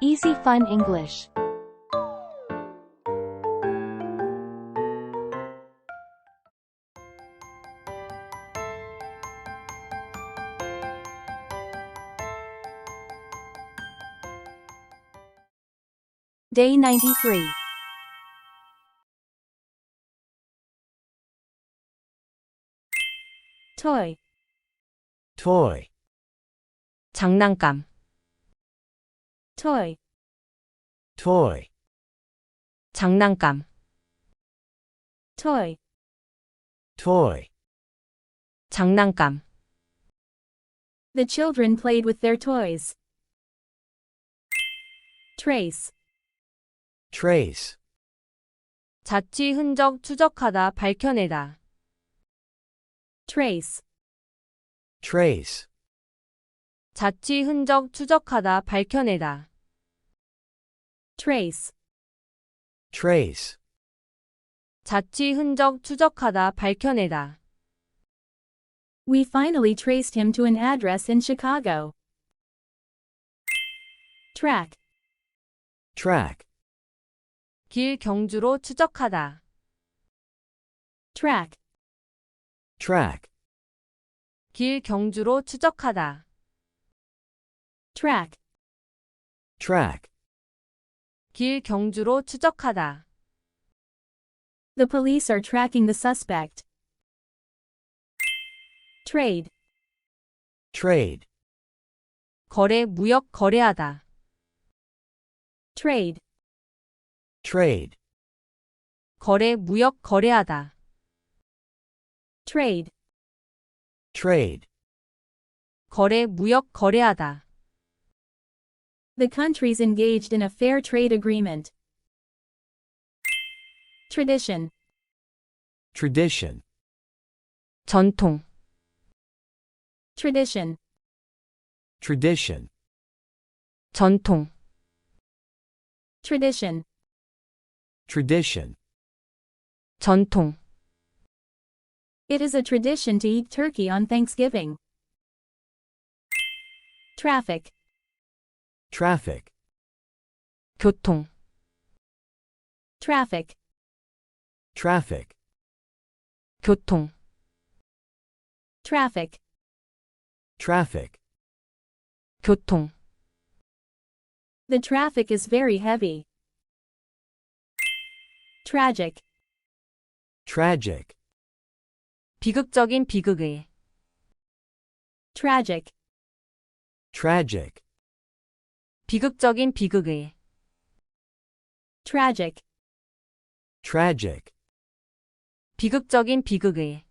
Easy Fun English. Day 93. Toy, toy, 장난감, toy, toy, 장난감, toy, toy. 장난감, The children played with their toys. Trace, trace, 자취 흔적 추적하다 밝혀내다, trace, trace, 자취 흔적 추적하다 밝혀내다, trace, trace. 자취 흔적 추적하다 밝혀내다, We finally traced him to an address in Chicago. Track, track, 길 경주로 추적하다, track, track, 길 경주로 추적하다, Track, track. 길 경주로 추적하다, The police are tracking the suspect. Trade, trade, 거래 무역 거래하다, trade, trade, 거래 무역 거래하다, trade, trade. 거래 무역 거래하다, The countries engaged in a fair trade agreement. Tradition, Tradition, 전통, tradition, tradition, 전통, tradition, tradition. 전통, It is a tradition to eat turkey on Thanksgiving. Traffic, Traffic, 교통, traffic, traffic, 교통, traffic, traffic. 교통, The traffic is very heavy. Tragic, Tragic, 비극적인 비극의, tragic, tragic, 비극적인 비극의, tragic, tragic. 비극적인 비극의,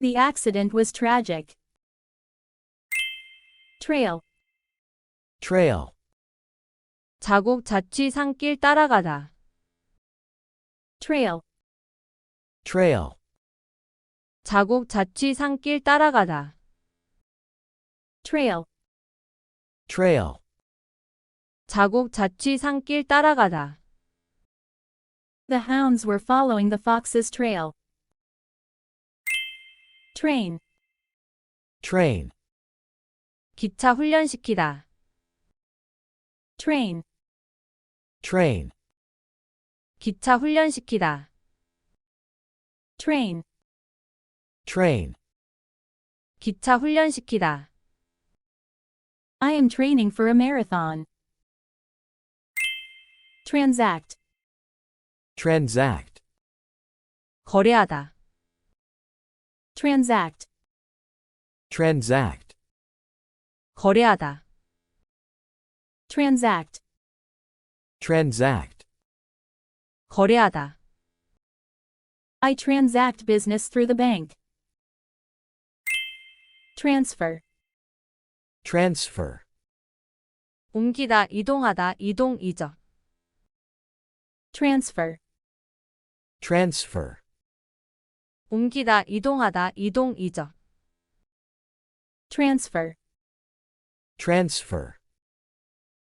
The accident was tragic. Trail, Trail, 자국 자취 산길 따라가다, trail, trail, 자국 자취 산길 따라가다, trail, trail. 자국 자취 산길 따라가다, The hounds were following the fox's trail. Train, Train, 기차 훈련시키다, train, train, 기차 훈련시키다, train, train. 기차 훈련시키다, I am training for a marathon. Transact, Transact, 거래하다, transact, transact, 거래하다, transact, transact. 거래하다, I transact business through the bank. Transfer, Transfer, 옮기다, 이동하다, 이동, 이적, transfer, transfer, 옮기다, 이동하다, 이동, 이적, transfer, transfer.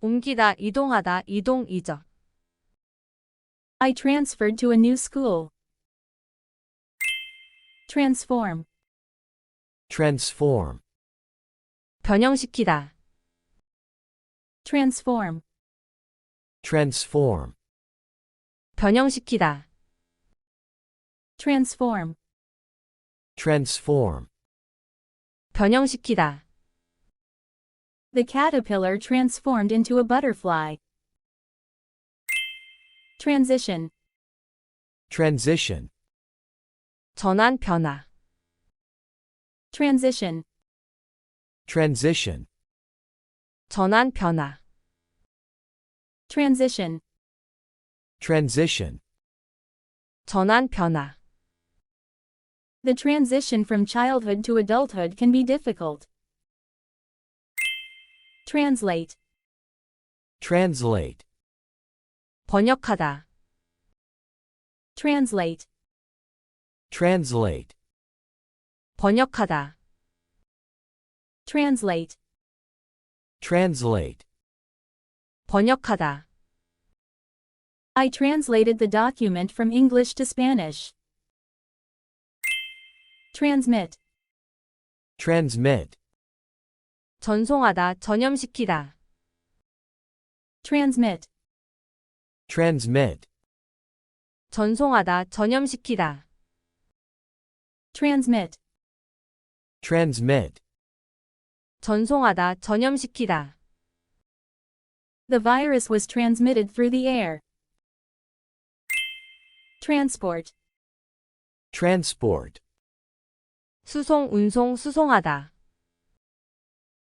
옮기다, 이동하다, 이동, 이적, I transferred to a new school. Transform, transform, 변형시키다, Transform. transform, 변형시키다, Transform. transform, 변형시키다, The caterpillar transformed into a butterfly. Transition. transition, 전환 변화, Transition. transition, 전환 변화, Transition. transition, 전환 변화, The transition from childhood to adulthood can be difficult. Translate. translate, 번역하다, Translate. translate, 번역하다, Translate. translate, 번역하다, I translated the document from English to Spanish. Transmit. transmit, 전송하다, 전염시키다, Transmit. transmit, 전송하다, 전염시키다, Transmit. transmit, 전송하다, 전염시키다, The virus was transmitted through the air. Transport. transport, 수송, 운송, 수송하다,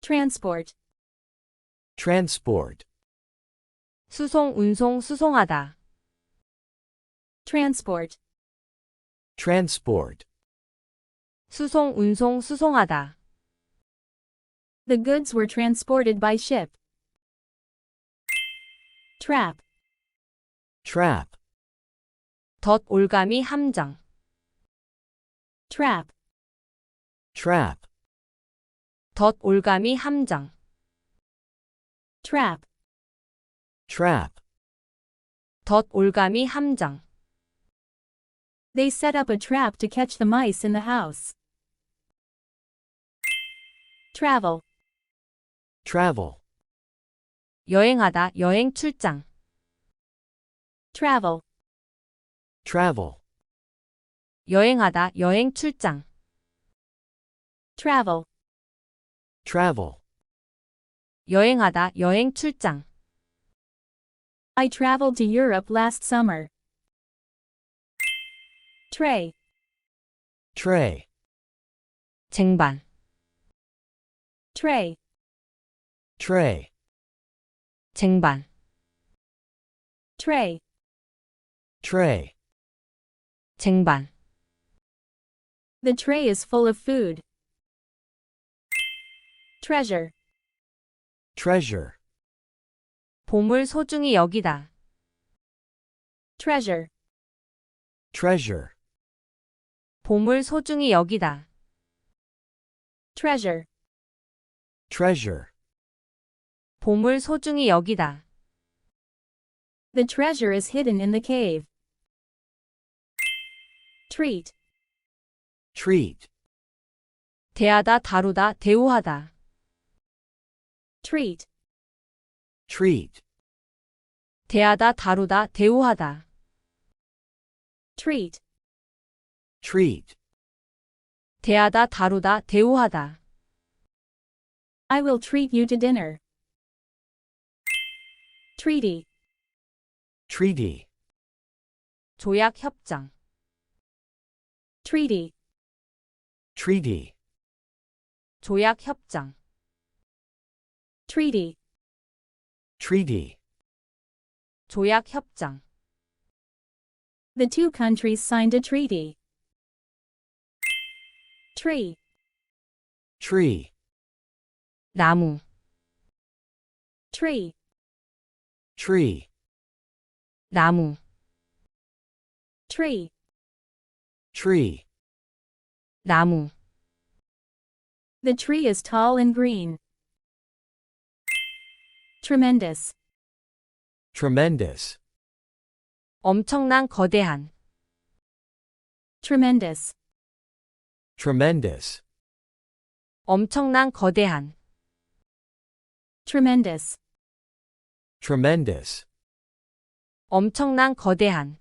Transport. transport, 수송, 운송, 수송하다, Transport. transport, 수송, 운송, 수송하다, The goods were transported by ship. Trap. trap, 덧, 올가미, 함정, Trap. trap, 덧, 올가미, 함정, Trap. trap, 덧, 올가미, 함정, They set up a trap to catch the mice in the house. Travel. travel, 여행하다, 여행, 출장, Travel. travel, 여행하다, 여행, 출장, Travel. travel, 여행하다, 여행, 출장, I traveled to Europe last summer. Tray. tray, 쟁반, Tray. tray, 쟁반, Tray. tray, 쟁반, The tray is full of food. Treasure. treasure, 보물 소중히 여기다, Treasure. treasure, 보물 소중히 여기다, Treasure. treasure, 보물 소중히 여기다, The treasure is hidden in the cave. Treat. treat, 대하다, 다루다, 대우하다, Treat. treat, 대하다, 다루다, 대우하다, Treat. treat, 대하다, 다루다, 대우하다, I will treat you to dinner. Treaty. treaty, 조약, 협정, Treaty. treaty, 조약, 협정, Treaty. treaty, 조약, 협정, The two countries signed a treaty. Tree. tree, 나무, Tree. tree, 나무, Tree. tree, 나무, The tree is tall and green. Tremendous. tremendous, 엄청난, 거대한, Tremendous. tremendous, 엄청난, 거대한, Tremendous. Tremendous. 엄청난 거대한.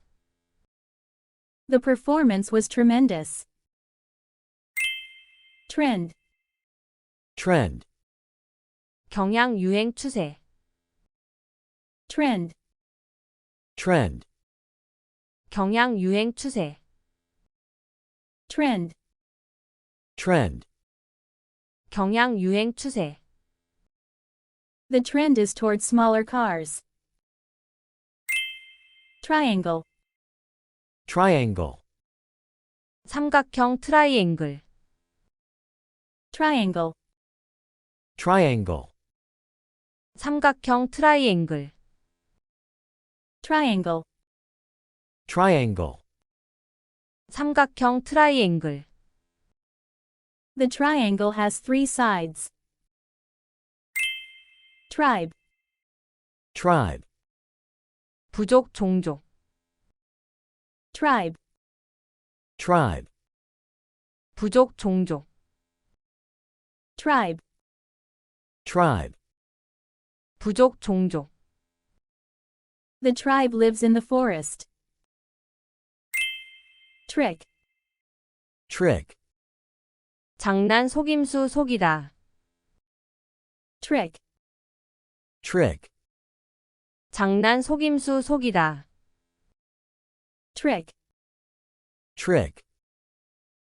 The performance was tremendous. Trend. Trend. 경향 유행 추세. Trend. Trend. 경향 유행 추세. Trend. Trend. 경향 유행 추세. The trend is toward smaller cars. Triangle. Triangle. 삼각형 트라이앵글. Triangle. Triangle. 삼각형 트라이앵글. Triangle. Triangle. 삼각형 트라이앵글. The triangle has three sides. Tribe. Tribe. 부족 종족. Tribe. Tribe. 부족 종족. Tribe. Tribe. 부족 종족. The tribe lives in the forest. Trick. Trick. 장난 속임수 속이다. Trick. Trick. 장난 속임수 속이다. Trick. Trick.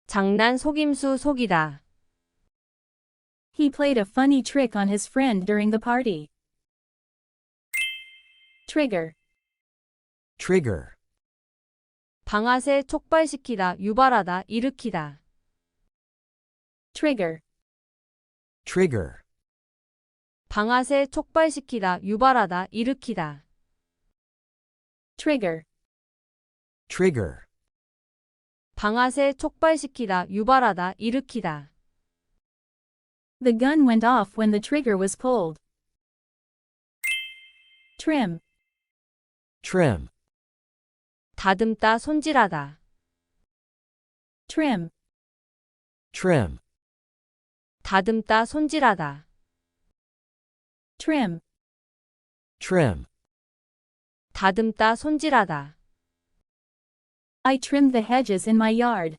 장난 속임수 속이다. He played a funny trick on his friend during the party. Trigger. Trigger. 방아쇠 촉발시키다, 유발하다, 일으키다. Trigger. Trigger. 방아쇠 촉발시키다, 유발하다, 일으키다. Trigger. Trigger. 방아쇠 촉발시키다, 유발하다, 일으키다. The gun went off when the trigger was pulled. Trim. Trim. 다듬다, 손질하다. Trim. Trim. 다듬다, 손질하다. Trim. Trim. 다듬다, 손질하다. I trimmed the hedges in my yard.